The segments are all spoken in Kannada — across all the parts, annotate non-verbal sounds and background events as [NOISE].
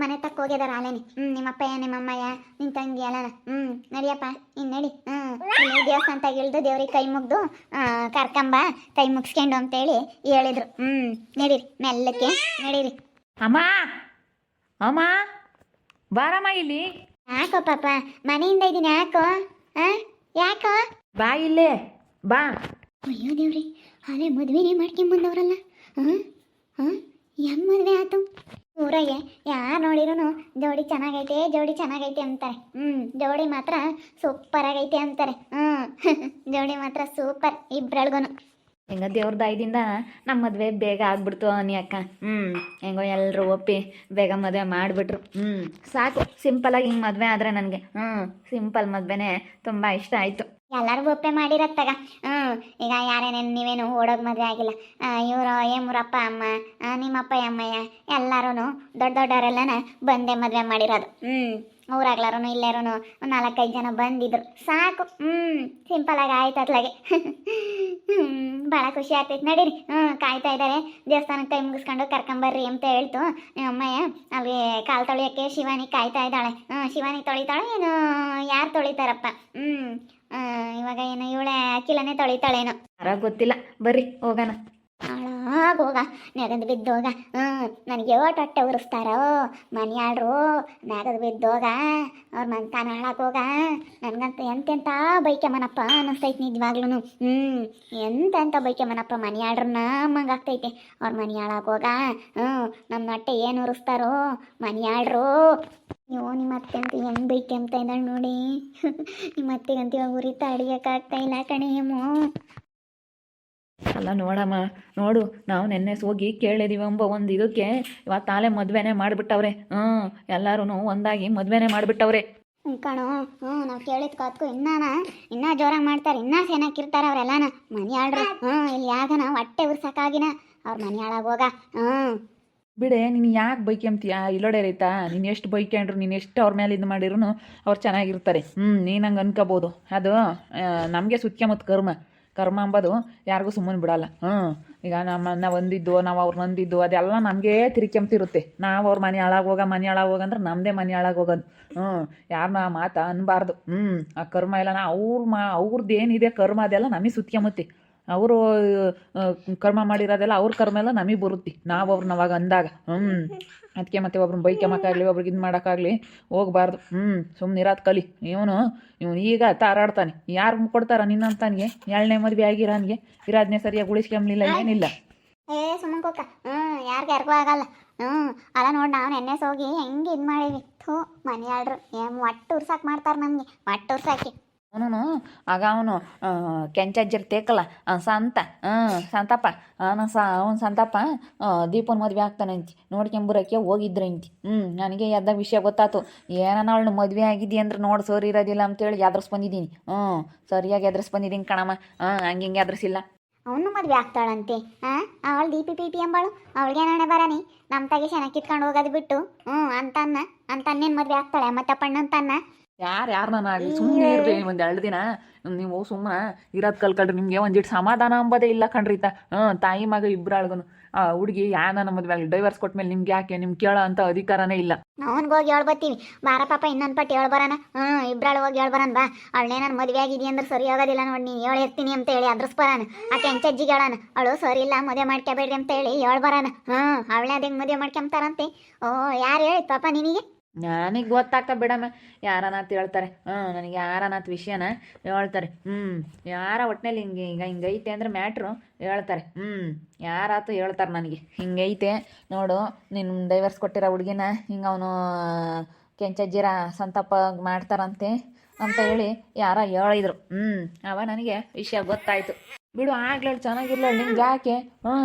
ಮನೆ ತಕ್ಕ ಹೋಗ್ಯದಾರ ಆಲೇನಿ ಹ್ಮ್ ನಿಮ್ಮಪ್ಪಯ್ಯ ನಿಮ್ಮಮ್ಮಯ್ಯ ನಿನ್ ತಂಗಿ ಅಲ್ಲ ಹ್ಮ್ ನಡಿಯಪ್ಪ ಇನ್ ನಡಿ. ಹ್ಮ್ ಇಲ್ಲಿ ದೇವಸ್ಥಾನ ತಗಿಳ್ದು ದೇವ್ರಿಗೆ ಕೈ ಮುಗ್ದು ಕರ್ಕಂಬ ಕೈ ಮುಗಿಸ್ಕೊಂಡು ಅಂತೇಳಿ ಹೇಳಿದ್ರು. ಹ್ಮ್ ನಡೀರಿ ಮೆಲ್ಲಕ್ಕೆ ನಡೀರಿ. ಅಮ್ಮ ಅಮ್ಮ ಬಾರಮ್ಮ ಇಲ್ಲಿ. ಯಾಕೋ ಪಾಪ ಮನೆಯಿಂದ ಇದೀನಿ ಯಾಕೋ? ಹಾ ಯಾಕೋ? ಬಾ ಇಲ್ಲೇ ಬಾ. ಅಯ್ಯೋ ದೇವ್ರಿ ಅದೇ ಮದುವೆನೇ ಮಾಡ್ಕೊಂಬಂದವ್ರಲ್ಲ ಹ್ಮ್ ಹಾಂ ಹೆಂಗ್ ಮದುವೆ ಆಯ್ತು ಊರಾಗೆ ಯಾರು ನೋಡಿರೂ ಜೋಡಿ ಚೆನ್ನಾಗೈತೆ ಜೋಡಿ ಚೆನ್ನಾಗೈತೆ ಅಂತಾರೆ. ಹ್ಞೂ ಜೋಡಿ ಮಾತ್ರ ಸೂಪರ್ ಆಗೈತೆ ಅಂತಾರೆ. ಹ್ಞೂ [LAUGHS] ಜೋಡಿ ಮಾತ್ರ ಸೂಪರ್ ಇಬ್ರಳ್ಗೂ ಹೆಂಗ ದೇವ್ರ ದಾಯದಿಂದ ನಮ್ಮ ಮದುವೆ ಬೇಗ ಆಗ್ಬಿಡ್ತು ಅನಿ ಅಕ್ಕ. ಹ್ಞೂ ಹೆಂಗೋ ಎಲ್ಲರೂ ಒಪ್ಪಿ ಬೇಗ ಮದುವೆ ಮಾಡಿಬಿಟ್ರು. ಹ್ಞೂ ಸಾಕು. ಸಿಂಪಲಾಗಿ ಹಿಂಗೆ ಮದುವೆ ಆದರೆ ನನಗೆ. ಹ್ಞೂ ಸಿಂಪಲ್ ಮದುವೆನೇ ತುಂಬ ಇಷ್ಟ ಆಯಿತು. ಎಲ್ಲರಿಗೂ ಒಪ್ಪೆ ಮಾಡಿರತ್ತಾಗ ಹ್ಞೂ ಈಗ ಯಾರೇನೇನು ನೀವೇನು ಓಡೋಗಿ ಮದುವೆ ಆಗಿಲ್ಲ. ಇವರು ಏಮೂರಪ್ಪ ಅಮ್ಮ ನಿಮ್ಮ ನಿಮ್ಮಪ್ಪ ಅಮ್ಮಯ್ಯ ಎಲ್ಲರೂ ದೊಡ್ಡ ದೊಡ್ಡವರೆಲ್ಲನ ಬಂದೇ ಮದುವೆ ಮಾಡಿರೋದು. ಹ್ಞೂ ಊರಾಗ್ಲಾರು ಇಲ್ಲಾರು ನಾಲ್ಕೈದು ಜನ ಬಂದಿದ್ರು. ಸಾಕು. ಹ್ಞೂ ಸಿಂಪಲಾಗಿ ಆಯ್ತು ಅತ್ಲಾಗೆ ಹ್ಞೂ ಭಾಳ ಖುಷಿ ಆಗ್ತೈತೆ. ನಡೀರಿ. ಹ್ಞೂ ಕಾಯ್ತಾ ಇದ್ದಾರೆ ದೇವಸ್ಥಾನಕ್ಕೆ ಕೈ ಮುಗಿಸ್ಕೊಂಡು ಕರ್ಕೊಂಬರ್ರಿ ಅಂತ ಹೇಳ್ತು. ಅಮ್ಮಯ್ಯ ಅಲ್ಲಿ ಕಾಲು ತೊಳಿಯೋಕ್ಕೆ ಶಿವಾನಿ ಕಾಯ್ತಾ ಇದ್ದಾಳೆ. ಹ್ಞೂ ಶಿವಾನಿ ತೊಳಿತಾಳೆ ಏನು, ಯಾರು ತೊಳಿತಾರಪ್ಪ? ಹ್ಞೂ ಇವಾಗ ಏನು ಇವಳೆ ಅಖಿಲನೇ ತೊಳಿತಾಳೇನೋ. ಯಾರ ಗೊತ್ತಿಲ್ಲ. ಬರ್ರಿ ಹೋಗೋಣ. ಹಾಳಾಗೋಗ ನೆಗದು ಬಿದ್ದೋಗ. ಹ್ಞೂ ನನಗೆ ಓಟ್ ಹೊಟ್ಟೆ ಉರಿಸ್ತಾರೋ? ಮನೆಯಾಳ್ರು ನೆಗದು ಬಿದ್ದೋಗ ಅವ್ರ ಮನ್ತಾನ ಹಾಳಾಗೋಗ ನನಗಂತ ಎಂತೆಂಥ ಬೈಕೆಮನಪ್ಪ ಅನ್ನಿಸ್ತೈತೆ ನಿಜವಾಗ್ಲೂ ಹ್ಞೂ ಎಂತೆಂಥ ಬೈಕೆಮನಪ್ಪ ಮನೆಯಾಳ್ರನ್ನ ಮಂಗಾಗ್ತೈತೆ ಅವ್ರ ಮನೆ ಹೋಗ. ಹ್ಞೂ ನಮ್ಮ ಹೊಟ್ಟೆ ಏನು ಉರಿಸ್ತಾರೋ? ಮನೆಯಾಡ್ರು ಅಯ್ಯೋ ನಿಮ್ಮ ಅತ್ತೆ ಅಂತ ಹೆಂಗೆ ಅಂತ ಇದ್ದಾಳೆ ನೋಡಿ. [LAUGHS] ನಿಮ್ಮ ಅತ್ತೆಗಂತ ಇವಾಗ ಉರಿತಾ ಅಡಿಯೋಕ್ಕಾಗ್ತಾ ಇಲ್ಲ ಕಣೇಮೋ ಅಲ್ಲ ನೋಡಮ್ಮ ನೋಡು ನಾವು ನೆನ್ನೆ ಹೋಗಿ ಕೇಳಿದೀವಿ ಎಂಬ ಒಂದು ಇದಕ್ಕೆ. ಇವಾಗ ತಾಲೆ ಮದುವೆನೇ ಮಾಡಿಬಿಟ್ಟವ್ರೆ. ಹ್ಞೂ ಎಲ್ಲರೂ ಒಂದಾಗಿ ಮದುವೆನೇ ಮಾಡಿಬಿಟ್ಟವ್ರೆ. ಕಣೋ ಹ್ಞೂ ನಾವು ಕೇಳಿದ ಕಾತ್ಕು ಇನ್ನಾನ? ಇನ್ನೂ ಜೋರಾಗಿ ಮಾಡ್ತಾರೆ ಇನ್ನೂ ಚೆನ್ನಾಗಿರ್ತಾರೆ ಅವರೆಲ್ಲನ? ಮನೆ ಆಡ್ರು ಹ್ಞೂ ಇಲ್ಲಿ ಯಾಗನ ಹೊಟ್ಟೆ ಉರ್ಸಕ್ಕಾಗಿನ ಅವ್ರ ಮನೆ ಹೋಗ. ಹ್ಞೂ ಬಿಡೆ, ನೀನು ಯಾಕೆ ಬೈಕ್ಯಂತೀಯ ಇಲ್ಲೋಡೆ ರೈತಾ, ನೀನು ಎಷ್ಟು ಬೈಕ್ಯಾಂಡ್ರು ನೀನು ಎಷ್ಟು ಅವ್ರ ಮೇಲೆ ಇದು ಮಾಡಿರೂ ಅವ್ರು ಚೆನ್ನಾಗಿರ್ತಾರೆ. ಹ್ಞೂ ನೀನು ಹಂಗೆ ಅನ್ಕೋಬೋದು. ಅದು ನಮಗೆ ಸುತ್ಕೊಂಬತ್ತು ಕರ್ಮ. ಕರ್ಮ ಅಂಬೋದು ಯಾರಿಗೂ ಸುಮ್ಮನೆ ಬಿಡಲ್ಲ. ಹ್ಞೂ ಈಗ ನಮ್ಮ ನಾವು ಒಂದಿದ್ದು ನಾವು ಅವ್ರು ನಂದಿದ್ದು, ಅದೆಲ್ಲ ನಮಗೆ ತಿರುಕೆಂಬ್ತಿರುತ್ತೆ ನಾವು ಅವ್ರ ಮನೆ ಹಾಳಾಗೋಗ ಮನೆ ಹಾಳಾಗೋಗಂದ್ರೆ ನಮ್ಮದೇ ಮನೆ ಹಾಳಾಗೋಗೋದು ಹ್ಞೂ ಯಾರನ್ನ ಮಾತು ಅನ್ಬಾರ್ದು. ಹ್ಞೂ ಆ ಕರ್ಮ ಎಲ್ಲ ನಾ ಅವ್ರ ಮಾ ಅವ್ರದ್ದು ಏನಿದೆ ಕರ್ಮ ಅದೆಲ್ಲ ನಮಗೆ ಸುತ್ಕೊಂಬತ್ತೆ ಅವರು ಕರ್ಮ ಮಾಡಿರೋದೆಲ್ಲ ಅವ್ರ ಕರ್ಮ ಎಲ್ಲ ನಮಗೆ ಬರುತ್ತೆ. ನಾವು ಅವ್ರನ್ನ ಅವಾಗ ಅಂದಾಗ. ಹ್ಞೂ ಅದಕ್ಕೆ ಮತ್ತೆ ಒಬ್ರನ್ನ ಬೈಕೆಮಕ್ಕಾಗಲಿ ಒಬ್ರಿಗೆ ಇದು ಮಾಡೋಕ್ಕಾಗಲಿ ಹೋಗ್ಬಾರ್ದು. ಹ್ಞೂ ಸುಮ್ಮನೆ ಇರೋದು ಕಲಿ. ಇವನು ಇವನು ಈಗ ತಾರಾಡ್ತಾನೆ. ಯಾರು ಕೊಡ್ತಾರ ನಿನ್ನಂತಾನಿಗೆ ಏಳನೇ ಮದುವೆ ಆಗಿರೋನಿಗೆ ಇರೋದನ್ನೇ ಸರಿಯಾಗಿ ಉಳಿಸ್ಕೊಂಬ್ಲಿಲ್ಲ, ಏನಿಲ್ಲ. ಏ, ಸುಮ್ಮನೆ ಹ್ಞೂ ಯಾರಿಗೆ ಯಾರಿಗೂ ಆಗಲ್ಲ. ಹ್ಞೂ ಅಲ್ಲ ನೋಡಿ ನಾವು ನೆನ್ನೆ ಹೋಗಿ ಹೆಂಗೆ ಇದು ಮಾಡೀವಿ? ಥೂ, ಮನೆ ಆಡ್ರು ಏನು ಒಟ್ಟು ಉರ್ಸಾಕೆ ಮಾಡ್ತಾರೆ ನಮಗೆ. ಒಟ್ಟು ಉರ್ಸಾಕಿ. ಅವನು ಆಗ ಅವನು ಕೆಂಚಜ್ಜರ್ ತೇಕಲ್ಲ ಸಂತ ಹಾಂ ಸಂತಪ್ಪ, ಅವನು ಸ, ಅವನು ಸಂತಪ್ಪ ದೀಪನ ಮದುವೆ ಆಗ್ತಾನಂತಿ ನೋಡ್ಕೊಂಬರಕ್ಕೆ ಹೋಗಿದ್ರಂತಿ ಹ್ಞೂ ನನಗೆ ಎದ್ದ ವಿಷಯ ಗೊತ್ತಾತು. ಏನನ ಅವಳು ಮದುವೆ ಆಗಿದ್ದಿ ಅಂದ್ರೆ ನೋಡಿ, ಸರಿ ಇರೋದಿಲ್ಲ ಅಂತೇಳಿ ಎದ್ರಸ್ ಬಂದಿದ್ದೀನಿ. ಹ್ಞೂ ಸರಿಯಾಗಿ ಎದ್ರಸ್ ಬಂದಿದ್ದೀನಿ ಕಣಮ್ಮ. ಹಾಂ ಹಂಗೆ ಹಿಂಗೆ ಎದ್ರಸಿಲ್ಲ. ಅವನು ಮದುವೆ ಆಗ್ತಾಳಂತೆ. ಹಾಂ ಅವಳು ದೀಪಿ ಪಿ ಎಂಬಳು ಅವಳಿಗೆ ನಾಳೆ ಬರನಿ. ನಮ್ಮ ತಗೆ ಚೆನ್ನಾಗಿ ಕಿತ್ಕೊಂಡು ಹೋಗೋದು ಬಿಟ್ಟು. ಹ್ಞೂ ಅಂತ ಅಂತನ್ನೇನು ಮದುವೆ ಆಗ್ತಾಳೆ? ಅಂತ ಅಂತನ್ನ? ಯಾರು ನಾನು ಆಗಲಿ ಸುಮ್ಮನೆ ಇರ್ರಿ ಒಂದು ಎರಡು ದಿನ? ನೀವು ಸುಮ್ಮನೆ ಇರೋದು ಕಲ್ಕಳ್ರಿ ನಿಮಗೆ ಒಂದಿಟ್ಟು ಸಮಾಧಾನ ಅಂಬೋದೇ ಇಲ್ಲ ಕಣ್ರಿತ ಹ್ಞೂ ತಾಯಿ ಮಗ ಇಬ್ಬರಾಳ್ಗು ಆ ಹುಡುಗಿ ಯಾನ ಮದುವೆ ಆಗಲಿ ಡೈವರ್ಸ್ ಕೊಟ್ಮೇಲೆ ನಿಮ್ಗೆ ಯಾಕೆ ನಿಮ್ಗೆ ಕೇಳೋ ಅಂತ ಅಧಿಕಾರನೇ ಇಲ್ಲ. ಅವನ್ಗೆ ಹೋಗಿ ಹೇಳ್ಬತ್ತೀವಿ ಬಾರ ಪಾಪ ಇನ್ನೊಂದು ಪಟ್ಟು ಹೇಳ್ ಹ್ಮ್ ಹ್ಞೂ ಇಬ್ರಾಳು ಹೋಗಿ ಹೇಳ್ ಬರೋಣ ಬಾ. ಅವಳೇ ನಾನು ಮದುವೆ ಆಗಿದೆಯಾ ಅಂದ್ರೆ ಸರಿ ಆಗೋದಿಲ್ಲ ನೋಡಿ ನೀನು ಹೇಳಿರ್ತೀನಿ ಅಂತ ಹೇಳಿ ಅದ್ರಸ್ ಬರೋಣ ಆ ಕೆಂಚಜ್ಜಿಗೆ ಹೇಳಾನ ಅವಳು ಸರಿ ಇಲ್ಲ ಮದುವೆ ಮಾಡ್ಕೋಬೇಡ್ರಿ ಅಂತ ಹೇಳಿ ಹೇಳ್ ಹ್ಮ್ ಹ್ಞೂ ಅವಳೇ ಅದೇ ಮದುವೆ ಮಾಡ್ಕೊಂತಾರಂತೆ ಓ ಯಾರು ಹೇಳಿ ಪಾಪ ನಿನಗೆ? ನನಗೆ ಗೊತ್ತಾಕ ಬಿಡಮ್ಮ ಯಾರನಾತ್ ಹೇಳ್ತಾರೆ. ಹ್ಞೂ ನನಗೆ ಯಾರನಾತ್ ವಿಷಯನ ಹೇಳ್ತಾರೆ. ಹ್ಞೂ ಯಾರ ಒಟ್ಟಿನಲ್ಲಿ ಹಿಂಗೆ ಈಗ ಹಿಂಗೈತೆ ಅಂದ್ರೆ ಮ್ಯಾಟ್ರು ಹೇಳ್ತಾರೆ. ಹ್ಞೂ ಯಾರಾತು ಹೇಳ್ತಾರೆ ನನಗೆ. ಹಿಂಗೈತೆ, ನೋಡು ನಿನ್ನ ಡೈವರ್ಸ್ ಕೊಟ್ಟಿರೋ ಹುಡುಗಿನ ಹಿಂಗೆ ಅವನು, ಕೆಂಚಜ್ಜಿರ ಸಂತಾಪ ಮಾಡ್ತಾರಂತೆ ಅಂತ ಹೇಳಿ ಯಾರ ಹೇಳಿದ್ರು. ಹ್ಞೂ ಅವ ನನಗೆ ವಿಷಯ ಗೊತ್ತಾಯ್ತು. ಬಿಡು, ಆಗ್ಲೇ ಚೆನ್ನಾಗಿರ್ಲ ನಿಮ್ಗೆ ಯಾಕೆ? ಹ್ಞೂ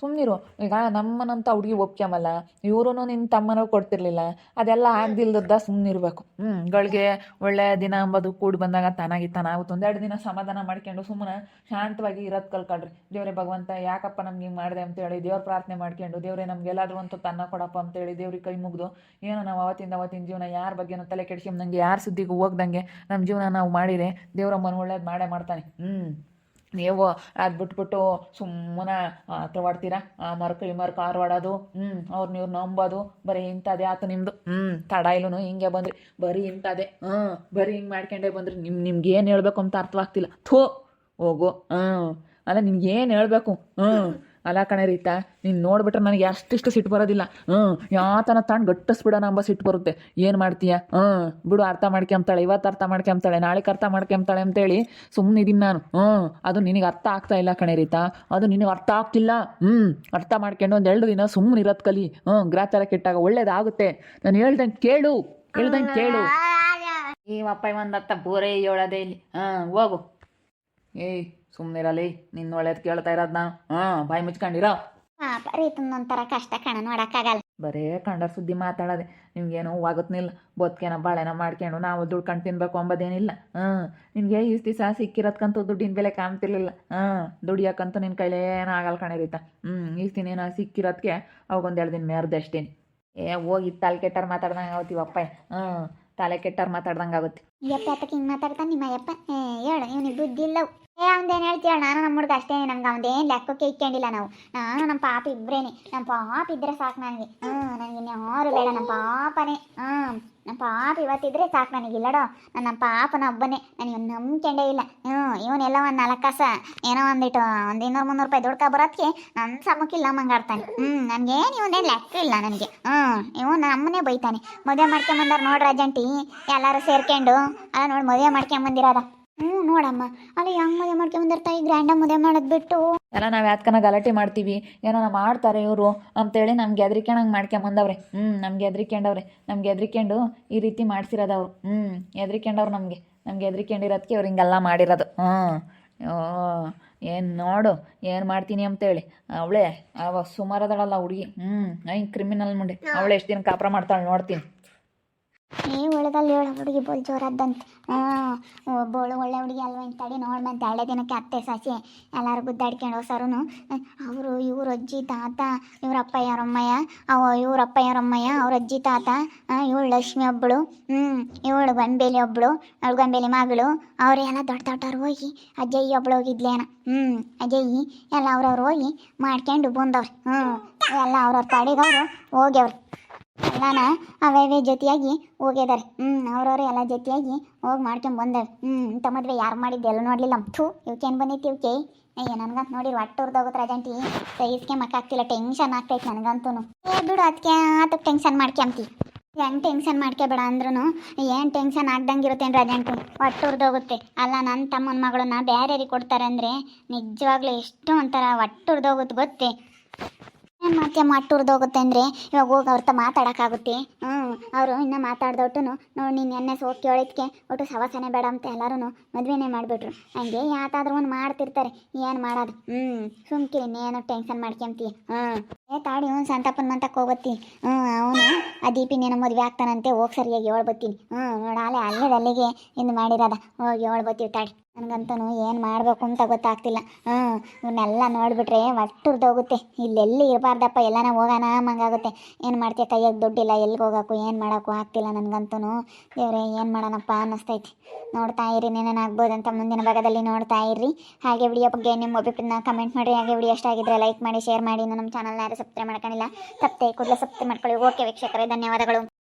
ಸುಮ್ಮನಿರು ಈಗ ನಮ್ಮನಂತ ಹುಡುಗಿ ಒಪ್ಕೊಂಬಲ್ಲ ಇವರು ನಿನ್ನ ತಮ್ಮನೂ ಕೊಡ್ತಿರ್ಲಿಲ್ಲ, ಅದೆಲ್ಲ ಆಗ್ದಿಲ್ದದ್ದ ಸುಮ್ಮನಿರ್ಬೇಕು ಹ್ಞೂ ಗಳಿಗೆ ಒಳ್ಳೆ ದಿನ ಅಂಬೋದು ಕೂಡಿ ಬಂದಾಗ ತಾನಾಗಿತ್ತ ನಾವು ಒಂದೆರಡು ದಿನ ಸಮಾಧಾನ ಮಾಡ್ಕೊಂಡು ಸುಮ್ಮನೆ ಶಾಂತವಾಗಿ ಇರೋದು ಕಲ್ಕಳ್ರಿ ದೇವ್ರೆ ಭಗವಂತ, ಯಾಕಪ್ಪ ನಮ್ಗೆ ಹಿಂಗೆ ಮಾಡಿದೆ ಅಂತೇಳಿ ದೇವ್ರ ಪ್ರಾರ್ಥನೆ ಮಾಡ್ಕೊಂಡು, ದೇವ್ರೆ ನಮ್ಗೆ ಎಲ್ಲಾದರೂ ಒಂದು ತನ್ನ ಕೊಡಪ್ಪ ಅಂತೇಳಿ ದೇವ್ರಿಗೆ ಕೈ ಮುಗ್ದು, ಏನೋ ನಾವು ಅವತ್ತಿಂದ ಅವತ್ತಿನ ಜೀವನ ಯಾರ ಬಗ್ಗೆನೂ ತಲೆ ಕೆಡ್ಸ್ಕೊಂಬಂಗೆ ಯಾರ ಸುದ್ದಿಗೂ ಹೋಗ್ದಂಗೆ ನಮ್ಮ ಜೀವನ ನಾವು ಮಾಡಿದರೆ ದೇವ್ರಮ್ಮನ ಒಳ್ಳೇದು ಮಾಡೇ ಮಾಡ್ತಾನೆ. ಹ್ಞೂ ನೀವು ಅದು ಬಿಟ್ಬಿಟ್ಟು ಸುಮ್ಮನೆ, ಆ ಮರ್ಕ ಈ ಮರಕ ಆರ್ವಾಡೋದು. ಹ್ಞೂ ಅವ್ರು ನೀವು ನಂಬೋದು. ಬರೀ ಇಂಥದ್ದೇ ಆತು ನಿಮ್ಮದು ಹ್ಞೂ ತಡ ಇಲ್ಲೂ ಹಿಂಗೆ ಬಂದ್ರಿ. ಬರೀ ಇಂಥದ್ದೇ. ಹ್ಞೂ ಬರೀ ಹಿಂಗೆ ಮಾಡ್ಕೊಂಡೇ ಬಂದ್ರಿ. ನಿಮ್ಮ ನಿಮ್ಗೆ ಏನು ಹೇಳ್ಬೇಕು ಅಂತ ಅರ್ಥವಾಗ್ತಿಲ್ಲ. ಥೋ, ಹೋಗು. ಹ್ಞೂ ಅಲ್ಲ ನಿಮ್ಗೆ ಏನು ಹೇಳಬೇಕು? ಹ್ಞೂ ಅಲ್ಲ ಕಣೆ ರೀತಾ ನೀನು ನೋಡ್ಬಿಟ್ರೆ ನನಗೆ ಅಷ್ಟಿಷ್ಟು ಸಿಟ್ಟು ಬರೋದಿಲ್ಲ. ಹ್ಞೂ ಯಾತನ ತಂಡು ಗಟ್ಟಿಸ್ಬಿಡೋಣ ಅಂಬ ಸಿಟ್ಟು ಬರುತ್ತೆ. ಏನು ಮಾಡ್ತೀಯ? ಹ್ಞೂ ಬಿಡು ಅರ್ಥ ಮಾಡ್ಕೊಂತಾಳೆ ಇವತ್ತು ಅರ್ಥ ಮಾಡ್ಕೊಂತಾಳೆ ನಾಳೆಗೆ ಅರ್ಥ ಮಾಡ್ಕೊಂತಾಳೆ ಅಂತೇಳಿ ಸುಮ್ಮನೆ ಇದೀನಿ ನಾನು. ಹ್ಞೂ ಅದು ನಿನಗೆ ಅರ್ಥ ಆಗ್ತಾ ಇಲ್ಲ ಕಣೆ ರೀತಾ ಅದು ನಿನಗೆ ಅರ್ಥ ಆಗ್ತಿಲ್ಲ. ಹ್ಞೂ ಅರ್ಥ ಮಾಡ್ಕೊಂಡು ಒಂದು ಎರಡು ದಿನ ಸುಮ್ಮನೆ ಇರೋದು ಕಲಿ. ಹ್ಞೂ ಗ್ರಾಚಾರ ಕೆಟ್ಟಾಗ ಒಳ್ಳೇದಾಗುತ್ತೆ. ನಾನು ಹೇಳ್ದಂಗೆ ಕೇಳು ಕೇಳ್ದಂಗೆ ಕೇಳು. ಈ ಅಪ್ಪ ಒಂದತ್ತ ಬೋರೇ ಹೇಳೋದೇ ಇಲ್ಲಿ. ಹಾಂ ಹೋಗು. ಏಯ್ ಸುಮ್ಮನಿರಲಿ ನಿನ್ನ ಒಳ್ಳೇದು ಕೇಳ್ತಾ ಇರೋದ್ ನಾನು. ಹಾಂ ಬಾಯಿ ಮುಚ್ಕೊಂಡಿರೋ? ಪಾಪ ರೀತಂದೊಂಥರ ಕಷ್ಟ ಕಣ ನೋಡಕ್ಕಾಗಲ್ಲ. ಬರೇ ಕಂಡ ಸುದ್ದಿ ಮಾತಾಡೋದೆ ನಿಮ್ಗೇನು ಹೋಗುತ್ತನಿಲ್ಲ ಬದುಕೇನ ಬಾಳೆನ ಮಾಡ್ಕೊಂಡು ನಾವು ದುಡ್ಕೊಂಡು ತಿನ್ಬೇಕು ಅಂಬೋದೇನಿಲ್ಲ. ಹಾಂ ನಿನಗೆ ಇಷ್ಟು ದಿವಸ ಸಿಕ್ಕಿರೋದ್ಕಂತೂ ದುಡ್ಡಿನ ಬೆಲೆ ಕಾಣ್ತಿರ್ಲಿಲ್ಲ. ಹಾಂ ದುಡಿಯೋಕ್ಕಂತೂ ನಿನ್ನ ಕೈಲೇ ಏನೂ ಆಗಲ್ಲ ಕಣ ರೀತಾ. ಹ್ಞೂ ಏನೋ ಸಿಕ್ಕಿರೋದಕ್ಕೆ ಅವಾಗೊಂದು ಎರಡು ದಿನ ಮೇರ್ದೆ ಏ ಹೋಗಿ ತಲೆ ಕೆಟ್ಟಾರ ಮಾತಾಡ್ದಂಗೆ ಅವತ್ತಿವಪ್ಪ ಹ್ಞೂ ತಲೆ ಕೆಟ್ಟಾರ ಮಾತಾಡ್ದಂಗೆ ಆಗುತ್ತೆ ಯಪ್ಪ ಯಾತಕ್ಕೆ ಹಿಂಗೆ ಮಾತಾಡ್ತಾನೆ ನಿಮ್ಮ ಯಪ್ಪ ಹೇಳು ಇವನಿಗೆ ಬುದ್ಧಿ ಇಲ್ಲ ಏ ಅವ್ನ್ದೇನು ಹೇಳ್ತೀಯ? ನಾನು ನಮ್ಮ ಹುಡುಗ ಅಷ್ಟೇ ನಮ್ಗೆ ಅವ್ನ್ದೇನು ಲೆಕ್ಕಕ್ಕೆ ಇಕ್ಕೊಂಡಿಲ್ಲ ನಾವು. ನಾನು ನಮ್ಮ ಪಾಪ ಇಬ್ಬರೇನೆ ನಮ್ಮ ಪಾಪ ಇದ್ರೆ ಸಾಕು ನನಗೆ. ಹ್ಞೂ ನನಗೆ ಇನ್ಯಾರು ಬೇಡ ನಮ್ಮ ಪಾಪನೇ. ಹ್ಞೂ ನಮ್ಮ ಪಾಪ ಇವತ್ತಿದ್ರೆ ಸಾಕು ನನಗೆ, ಇಲ್ಲಡೋ? ನಾನು ನಮ್ಮ ಪಾಪನ ಒಬ್ಬನೇ. ನನಗೆ ಇವ್ನ ನಂಬ್ಕೊಂಡೇ ಇಲ್ಲ. ಹ್ಞೂ ಇವನೆಲ್ಲ ಒಂದು ನಾಲ್ಕು ಏನೋ ಒಂದಿಟ್ಟು ಒಂದು ಇನ್ನೂರು ಮುನ್ನೂರು ರೂಪಾಯಿ ದುಡ್ಕ ಬರೋದಕ್ಕೆ ನನ್ನ ಸಮಕ್ಕಿಲ್ಲ ಮಂಗಾಡ್ತಾನೆ. ಹ್ಞೂ ನನಗೇನು ಇವನೇನು ಲೆಕ್ಕ ಇಲ್ಲ ನನಗೆ. ಹ್ಞೂ ಇವ ನಮ್ಮನ್ನೇ ಬೈತಾನೆ. ಮದುವೆ ಮಾಡ್ಕೊಂಬಂದಾರ ನೋಡ್ರಿ ಅಜ್ಜಂಟಿ ಎಲ್ಲರೂ ಸೇರ್ಕೊಂಡು. ಅಲ್ಲ ನೋಡಿ, ಮದುವೆ ಮಾಡ್ಕೊಂಬಂದಿರೋದ. ನೋಡಮ್ಮ. ಅಲ್ಲ ಹೆಂಗೆ ಮದುವೆ ಮಾಡ್ಕೊಂಬಂದಿರ ಈ ಗ್ರ್ಯಾಂಡ ಮದುವೆ ಮಾಡೋದು ಬಿಟ್ಟು. ಎಲ್ಲ ನಾವು ಯಾತ್ಕನ ಗಲಾಟೆ ಮಾಡ್ತೀವಿ. ಏನೋ ಮಾಡ್ತಾರೆ ಇವರು. ಅಂತೇಳಿ ನಮ್ಗೆ ಎದ್ರಿಕೆಣಂಗೆ ಮಾಡ್ಕೊಂಬಂದವ್ರೆ ಹ್ಞೂ ನಮ್ಗೆ ಎದ್ರಿಕೊಂಡವ್ರೆ. ನಮ್ಗೆ ಎದ್ರಿಕೊಂಡು ಈ ರೀತಿ ಮಾಡ್ಸಿರೋದವ್ರು ಹ್ಞೂ ಎದ್ರಿಕೊಂಡವ್ರು ನಮಗೆ. ನಮ್ಗೆ ಎದ್ರಿಕೊಂಡಿರೋದಕ್ಕೆ ಅವ್ರು ಹಿಂಗೆಲ್ಲ ಮಾಡಿರೋದು. ಹ್ಞೂ ಏನು ನೋಡು, ಏನು ಮಾಡ್ತೀನಿ ಅಂತೇಳಿ. ಅವಳೆ, ಅವ ಸುಮಾರದಳಲ್ಲ ಹುಡುಗಿ. ಹ್ಞೂ ಐ ಕ್ರಿಮಿನಲ್ ಮುಂಡೆ ಅವಳೆ ಎಷ್ಟು ದಿನ ಕಾಪರ ಮಾಡ್ತಾಳೆ ನೋಡ್ತೀನಿ. ಈ ಒಳಗಲ್ಲಿ ಹೇಳು, ಹುಡುಗಿ ಬೋಲ್ ಜೋರದ್ದಂತ ಹ್ಞೂ ಒಬ್ಬಳು ಒಳ್ಳೆ ಹುಡುಗಿ ಅಲ್ವ ಅಂತ ತಡಿ ನೋಡ್ಬಂತ ಹಳೆ ದಿನಕ್ಕೆ ಅತ್ತೆ ಸಾಸಿ ಎಲ್ಲರೂ ಗುದ್ದಾಡ್ಕೊಂಡು ಸರೂ ಅವರು ಇವ್ರ ಅಜ್ಜಿ ತಾತ, ಇವ್ರ ಅಪ್ಪ ಯಾರಮ್ಮಯ್ಯ ಅವ ಇವ್ರ ಅಪ್ಪ ಯಾರಮ್ಮಯ್ಯ ಅವ್ರ ಅಜ್ಜಿ ತಾತ ಇವಳು ಲಕ್ಷ್ಮಿ ಒಬ್ಬಳು ಹ್ಞೂ, ಇವಳು ಗಂಬೇಲಿ ಒಬ್ಬಳು ಅವಳು ಗಂಬೇಲಿ ಮಗಳು ಅವರೆಲ್ಲ ದೊಡ್ಡ ದೊಡ್ಡವ್ರು ಹೋಗಿ ಅಜ್ಜಯ್ಯ ಒಬ್ಳು ಹೋಗಿದ್ಲೇನ ಹ್ಞೂ, ಅಜ್ಜಯ್ಯಿ ಎಲ್ಲ ಅವ್ರವ್ರು ಹೋಗಿ ಮಾಡ್ಕೊಂಡು ಬಂದವ್ರು. ಹ್ಞೂ, ಎಲ್ಲ ಅವ್ರವ್ರ ತಡೆದವರು ಹೋಗ್ಯವ್ರು. ಎಲ್ಲಾನ ಅವೇ ಜೊತೆಯಾಗಿ ಹೋಗಿದ್ದಾರೆ ಹ್ಞೂ ಅವ್ರವ್ರು ಎಲ್ಲ ಜೊತೆಯಾಗಿ ಹೋಗಿ ಮಾಡ್ಕೊಂಡ್ ಬಂದವೆ ಹ್ಞೂ ಇಂಥ ಮದುವೆ ಯಾರು ಮಾಡಿದ್ದೆ ಎಲ್ಲ ನೋಡಲಿಲ್ಲ. ಥೂ ಇವಕ್ಕೇನು ಬಂದೈತಿ ಇವಕ್ಕೆ ಅಯ್ಯ, ನನಗಂತ ನೋಡಿ ಒಟ್ಟೂರ್ದೋಗುತ್ತೆ ರಾಜಾಂಟಿ. ಸೈಜ್ಗೆ ಮಕ್ಕಾಗ್ತಿಲ್ಲ ಟೆನ್ಷನ್ ಆಗ್ತೈತೆ ನನಗಂತೂ ಏ, ಬಿಡು ಅದಕ್ಕೆ ಆತ ಟೆನ್ಷನ್ ಮಾಡ್ಕೊಂತಿ ಹೆಂಗೆ ಟೆನ್ಷನ್ ಮಾಡ್ಕೋಬೇಡ ಅಂದ್ರೂ ಏನು ಟೆನ್ಷನ್ ಆಗ್ದಂಗೆ ಇರುತ್ತೇನು ರಜಂಟು ಹೋಗುತ್ತೆ. ಅಲ್ಲ ನನ್ನ ತಮ್ಮನ ಮಗಳನ್ನ ಬೇರೆಯವ್ರಿಗೆ ಕೊಡ್ತಾರೆ ಅಂದರೆ ನಿಜವಾಗ್ಲೂ ಎಷ್ಟು ಒಂಥರ ಹೋಗುತ್ತೆ ಗೊತ್ತೇ? ಏನು ಮಾಡ್ತೀಯ? ಮಟ್ಟುರ್ದೋಗುತ್ತೆ ಅಂದರೆ ಇವಾಗ ಹೋಗಿ ಅವ್ರ ಮಾತಾಡೋಕ್ಕಾಗುತ್ತೆ. ಹ್ಞೂ ಅವರು ಇನ್ನೂ ಮಾತಾಡ್ದೊಟ್ಟು ನೋಡಿ ನೀನು ಎಣ್ಣೆ ಹೋಗಿ ಕೇಳಿದ್ಕೆ ಒಟ್ಟು ಸವಾಸನೆ ಬೇಡ ಅಂತ ಎಲ್ಲರೂ ಮದುವೆನೇ ಮಾಡಿಬಿಟ್ರು. ಹಂಗೆ ಯಾತಾದ್ರೂ ಒಂದು ಮಾಡ್ತಿರ್ತಾರೆ. ಏನು ಮಾಡೋದು? ಹ್ಞೂ ಸುಮ್ಕಿರಿ ಇನ್ನೇನು ಟೆನ್ಷನ್ ಮಾಡ್ಕೊಂತೀಯ? ಹ್ಞೂ ಏ ತಾಡಿ ಅವ್ನು ಸಂತಪ್ಪನ ಮಂತಕ್ಕೆ ಹೋಗತ್ತಿ. ಹ್ಞೂ ಅವನು ಆ ದೀಪಿನೇನೋ ಮದುವೆ ಆಗ್ತಾನಂತೆ, ಹೋಗಿ ಸರಿಯಾಗಿ ಹೇಳ್ಬತ್ತೀನಿ. ಹ್ಞೂ ನೋಡಾಲೆ ಅಲ್ಲೇ ಅಲ್ಲಿಗೆ ಇದು ಮಾಡಿರೋದ. ಹೋಗಿ ಹೇಳ್ಬತ್ತೀವಿ ತಾಡಿ ನನಗಂತೂ ಏನು ಮಾಡಬೇಕು ಅಂತ ಗೊತ್ತಾಗ್ತಿಲ್ಲ. ಹ್ಞೂ ಇವನ್ನೆಲ್ಲ ನೋಡಿಬಿಟ್ರೆ ಒಟ್ಟುರ್ದೋಗುತ್ತೆ ಇಲ್ಲೆಲ್ಲಿ ಇರಬಾರ್ದಪ್ಪ, ಎಲ್ಲನ ಹೋಗೋಣ ಮಂಗಾಗುತ್ತೆ ಏನು ಮಾಡ್ತೀಯ, ಕೈಯಾಗ ದುಡ್ಡಿಲ್ಲ, ಎಲ್ಲಿಗೆ ಹೋಗೋಕ್ಕೂ ಏನು ಮಾಡೋಕ್ಕೂ ಆಗ್ತಿಲ್ಲ ನನಗಂತೂ ದೇವ್ರೆ, ಏನು ಮಾಡೋಣಪ್ಪ ಅನ್ನಿಸ್ತೈತಿ. ನೋಡ್ತಾ ಇರಿ ಏನೇನಾಗ್ಬೋದು ಅಂತ ಮುಂದಿನ ಭಾಗದಲ್ಲಿ ನೋಡ್ತಾ ಇರ್ರಿ ಹಾಗೆ ವಿಡಿಯೋ ಬಗ್ಗೆ ನಿಮ್ಮ ಅಭಿಪ್ರಾಯನ ಕಮೆಂಟ್ ಮಾಡಿ ಹಾಗೆ ವಿಡಿಯೋ ಇಷ್ಟ ಲೈಕ್ ಮಾಡಿ ಶೇರ್ ಮಾಡಿ. ಇನ್ನು ನಮ್ಮ ಚಾನಲ್ನ ಯಾರು ಸಬ್ಸ್ಕ್ರೈಬ್ ಮಾಡ್ಕೊಂಡಿಲ್ಲ, ತಪ್ಪದೆ ಕೂಡಲೇ ಸಬ್ಸ್ಕ್ರೈಬ್ ಮಾಡ್ಕೊಳ್ಳಿ. ಓಕೆ ವೀಕ್ಷಕರೇ ಧನ್ಯವಾದಗಳು.